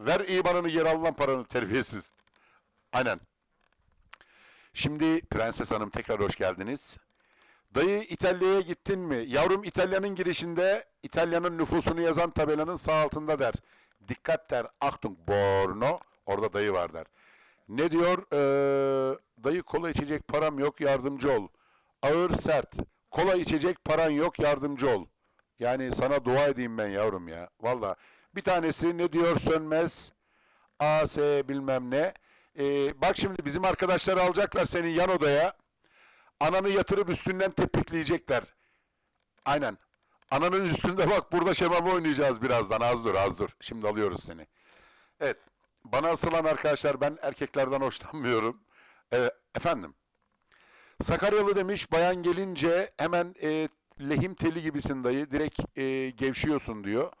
Ver IBAN'ını geri al lan paranı terbiyesiz. Aynen. Şimdi Prenses Hanım tekrar hoş geldiniz. Dayı İtalya'ya gittin mi? Yavrum İtalya'nın girişinde İtalya'nın nüfusunu yazan tabelanın sağ altında der. Dikkat der. Achtung Borno. Orada dayı var der. Ne diyor? Ee, dayı kola içecek param yok yardımcı ol. Ağır sert. Kola içecek paran yok yardımcı ol. Yani sana dua edeyim ben yavrum ya. Valla. Bir tanesi ne diyor sönmez. AS bilmem ne. Ee, bak şimdi bizim arkadaşlar alacaklar senin yan odaya. Ananı yatırıp üstünden tepikleyecekler. Aynen. Ananın üstünde bak burada şemamı oynayacağız birazdan. Az dur az dur. Şimdi alıyoruz seni. Evet. Bana asılan arkadaşlar ben erkeklerden hoşlanmıyorum. Evet, efendim. Sakaryalı demiş bayan gelince hemen e, lehim teli gibisin dayı. Direkt e, gevşiyorsun diyor.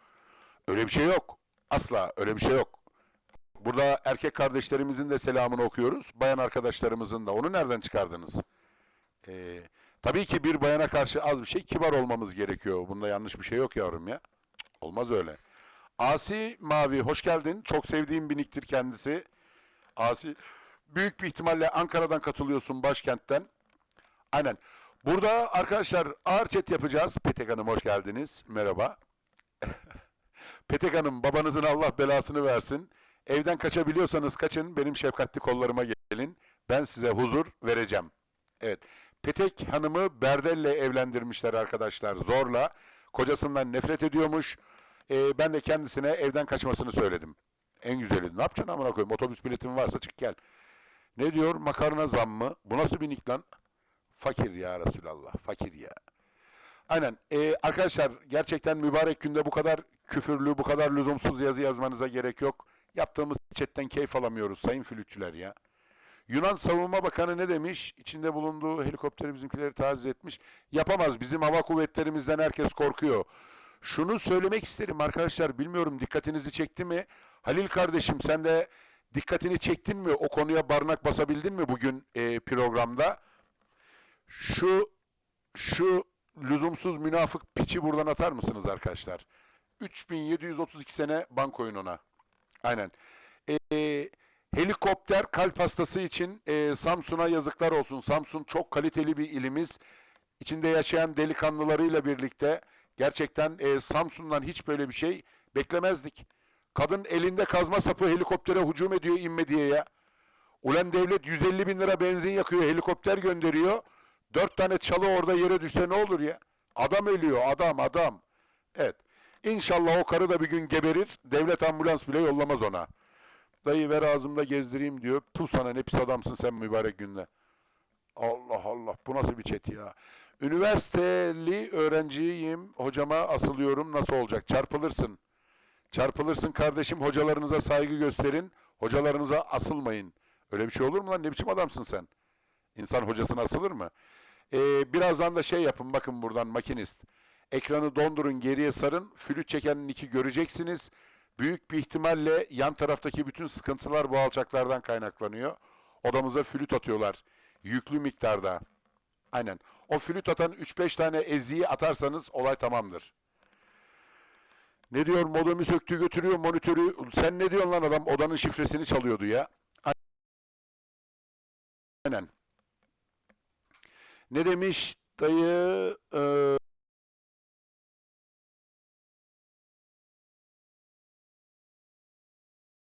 Öyle bir şey yok. Asla öyle bir şey yok. Burada erkek kardeşlerimizin de selamını okuyoruz. Bayan arkadaşlarımızın da. Onu nereden çıkardınız? Ee, tabii ki bir bayana karşı az bir şey kibar olmamız gerekiyor. Bunda yanlış bir şey yok yavrum ya. Olmaz öyle. Asi Mavi hoş geldin. Çok sevdiğim bir nicktir kendisi. Asi büyük bir ihtimalle Ankara'dan katılıyorsun başkentten. Aynen. Burada arkadaşlar ağır chat yapacağız. Petek Hanım hoş geldiniz. Merhaba. Petek Hanım babanızın Allah belasını versin. Evden kaçabiliyorsanız kaçın. Benim şefkatli kollarıma gelin. Ben size huzur vereceğim. Evet. Petek Hanım'ı Berdel'le evlendirmişler arkadaşlar zorla. Kocasından nefret ediyormuş. Ee, ben de kendisine evden kaçmasını söyledim. En güzeli. Ne yapacaksın amına koyayım? Otobüs biletin varsa çık gel. Ne diyor? Makarna zam mı? Bu nasıl bir lan? Fakir ya Resulallah. Fakir ya. Aynen. Ee, arkadaşlar gerçekten mübarek günde bu kadar küfürlü, bu kadar lüzumsuz yazı yazmanıza gerek yok. Yaptığımız chatten keyif alamıyoruz sayın flütçüler ya. Yunan Savunma Bakanı ne demiş? İçinde bulunduğu helikopteri bizimkileri taciz etmiş. Yapamaz. Bizim hava kuvvetlerimizden herkes korkuyor. Şunu söylemek isterim arkadaşlar. Bilmiyorum dikkatinizi çekti mi? Halil kardeşim sen de dikkatini çektin mi? O konuya barnak basabildin mi bugün e, programda? Şu şu lüzumsuz münafık piçi buradan atar mısınız arkadaşlar? 3732 sene bank oyununa. Aynen. Ee, helikopter kalp hastası için e, Samsun'a yazıklar olsun. Samsun çok kaliteli bir ilimiz. İçinde yaşayan delikanlılarıyla birlikte gerçekten e, Samsun'dan hiç böyle bir şey beklemezdik. Kadın elinde kazma sapı helikoptere hücum ediyor inme diye ya. Ulan devlet 150 bin lira benzin yakıyor, helikopter gönderiyor. Dört tane çalı orada yere düşse ne olur ya? Adam ölüyor, adam, adam. Evet. İnşallah o karı da bir gün geberir. Devlet ambulans bile yollamaz ona. Dayı ver ağzımda gezdireyim diyor. Puh sana ne pis adamsın sen mübarek günde. Allah Allah bu nasıl bir chat ya. Üniversiteli öğrenciyim. Hocama asılıyorum. Nasıl olacak? Çarpılırsın. Çarpılırsın kardeşim. Hocalarınıza saygı gösterin. Hocalarınıza asılmayın. Öyle bir şey olur mu lan? Ne biçim adamsın sen? İnsan hocasına asılır mı? Ee, birazdan da şey yapın. Bakın buradan makinist. Ekranı dondurun, geriye sarın. Flüt çekenin iki göreceksiniz. Büyük bir ihtimalle yan taraftaki bütün sıkıntılar bu alçaklardan kaynaklanıyor. Odamıza flüt atıyorlar. Yüklü miktarda. Aynen. O flüt atan 3-5 tane eziği atarsanız olay tamamdır. Ne diyor? Modemi söktü götürüyor monitörü. Sen ne diyorsun lan adam? Odanın şifresini çalıyordu ya. Aynen. Ne demiş dayı? Ee,